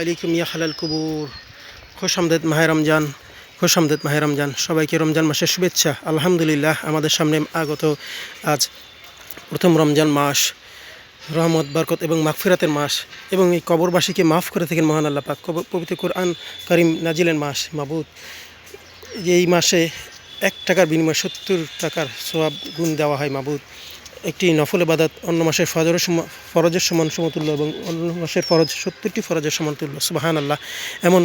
আলাইকুম ইয়া হালাল কুবুর। খুশ আমদেদ মাহে রমজান, খুশ আমদেদ মাহে রমজান। সবাইকে রমজান মাসের শুভেচ্ছা। আলহামদুলিল্লাহ, আমাদের সামনে আগত আজ প্রথম রমজান মাস। রহমত, বরকত এবং মাগফিরাতের মাস এবং এই কবরবাসীকে মাফ করে থাকেন মহান আল্লাহ পাক। কবর পবিত্র কোরআন করিম নাজিলের মাস মাবুদ। এই মাসে এক টাকার বিনিময়ে সত্তর টাকার সোয়াব গুণ দেওয়া হয় মাবুদ। একটি নফল বাদাত অন্য মাসের ফজরের সম ফরজের সমান সমতুল্য এবং অন্য মাসের ফরজ সত্তরটি ফরজের সমানতুল্য। সুবাহান আল্লাহ এমন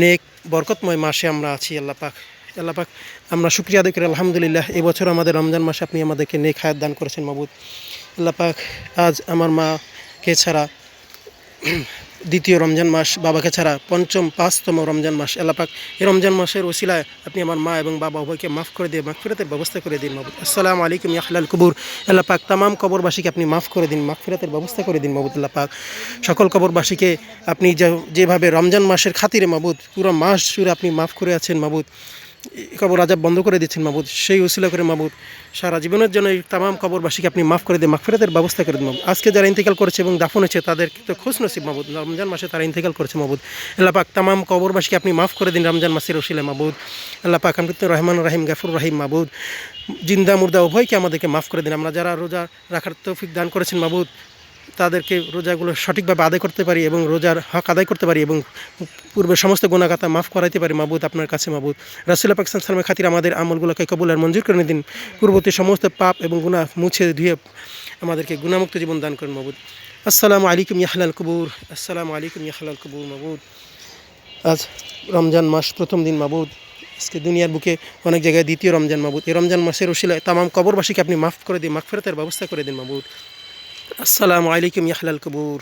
নেক, বরকতময় মাসে আমরা আছি, আল্লাহ পাক। আল্লাহ পাক, আমরা আদায় করি। আলহামদুলিল্লাহ এবছর আমাদের রমজান মাসে আপনি আমাদেরকে নেক হায়াত দান করেছেন মাবুদ। আল্লাহ পাক, আজ আমার মাকে ছাড়া দ্বিতীয় রমজান মাস বাবাকে ছাড়া পঞ্চম, পাঁচতম রমজান মাস। এলাপাক এই রমজান মাসের ওসিলায় আপনি আমার মা এবং বাবা উভয়কে মাফ করে দিয়ে মাগফিরাতের ব্যবস্থা করে দিন মাবুদ। আসসালামু আলাইকুম ইয়াহলাল কুবুর। এলাপাক তামাম কবরবাসীকে আপনি মাফ করে দিন, মাগফিরাতের ব্যবস্থা করে দিন মাবুদ আল্লাপাক সকল কবরবাসীকে আপনি যেভাবে রমজান মাসের খাতিরে মাবুদ, পুরো মাস জুড়ে আপনি মাফ করে আছেন মাবুদ। কবর আজাব বন্ধ করে দিচ্ছেন মাবুদ। সেই উসিলা করে মাবুদ, সারা জীবনের জন্য এই তামাম কবরবাসীকে আপনি মাফ করে দিয়ে মাগফিরাতের ব্যবস্থা করে দিন আজকে যারা ইন্তেকাল করেছে এবং দাফন হয়েছে, তাদের তো খোঁজ নসিব মাবুদ। রমজান মাসে তারা ইন্তেকাল করেছে মাবুদ। পাক তামাম কবরবাসীকে আপনি মাফ করে দিন রমজান মাসের উসিলা মাবুদ। পাক আমি রহমান রাহিম, গাফুর রাহিম মাবুদ। জিন্দা মুর্দা উভয়কে আমাদেরকে মাফ করে দিন। আমরা যারা রোজা রাখার তৌফিক দান করেছেন মাবুদ তাদেরকে রোজাগুলো সঠিকভাবে আদায় করতে পারি এবং রোজার হক আদায় করতে পারি এবং পূর্বে সমস্ত গুণাগাতা মাফ করাইতে পারি, মাবুদ আপনার কাছে মাবুদ। রাসুল্লাহ পাকিস্তান সালামের খাতির আমাদের আমলগুলোকে কবুল আর মঞ্জুর করে দিন পূর্ববর্তী সমস্ত পাপ এবং গুণা মুছে ধুয়ে আমাদেরকে গুণামুক্ত জীবন দান করেন, মাবুদ। আসসালামু আলাইকুম ইয়াহলাল কবুর। আসসালামু আলাইকুম ইয়াহলাল কবুর, মাবুদ। আজ রমজান মাস প্রথম দিন, মাবুদ। আজকে দুনিয়ার বুকে অনেক জায়গায় দ্বিতীয় রমজান, মাবুদ। এই রমজান মাসের ওসিলায় তামাম কবরবাসীকে আপনি মাফ করে দিন, মাগফিরাতের ব্যবস্থা করে দিন, মাবুদ। আসসালামু আলাইকুম ইয়াহলাল কবুর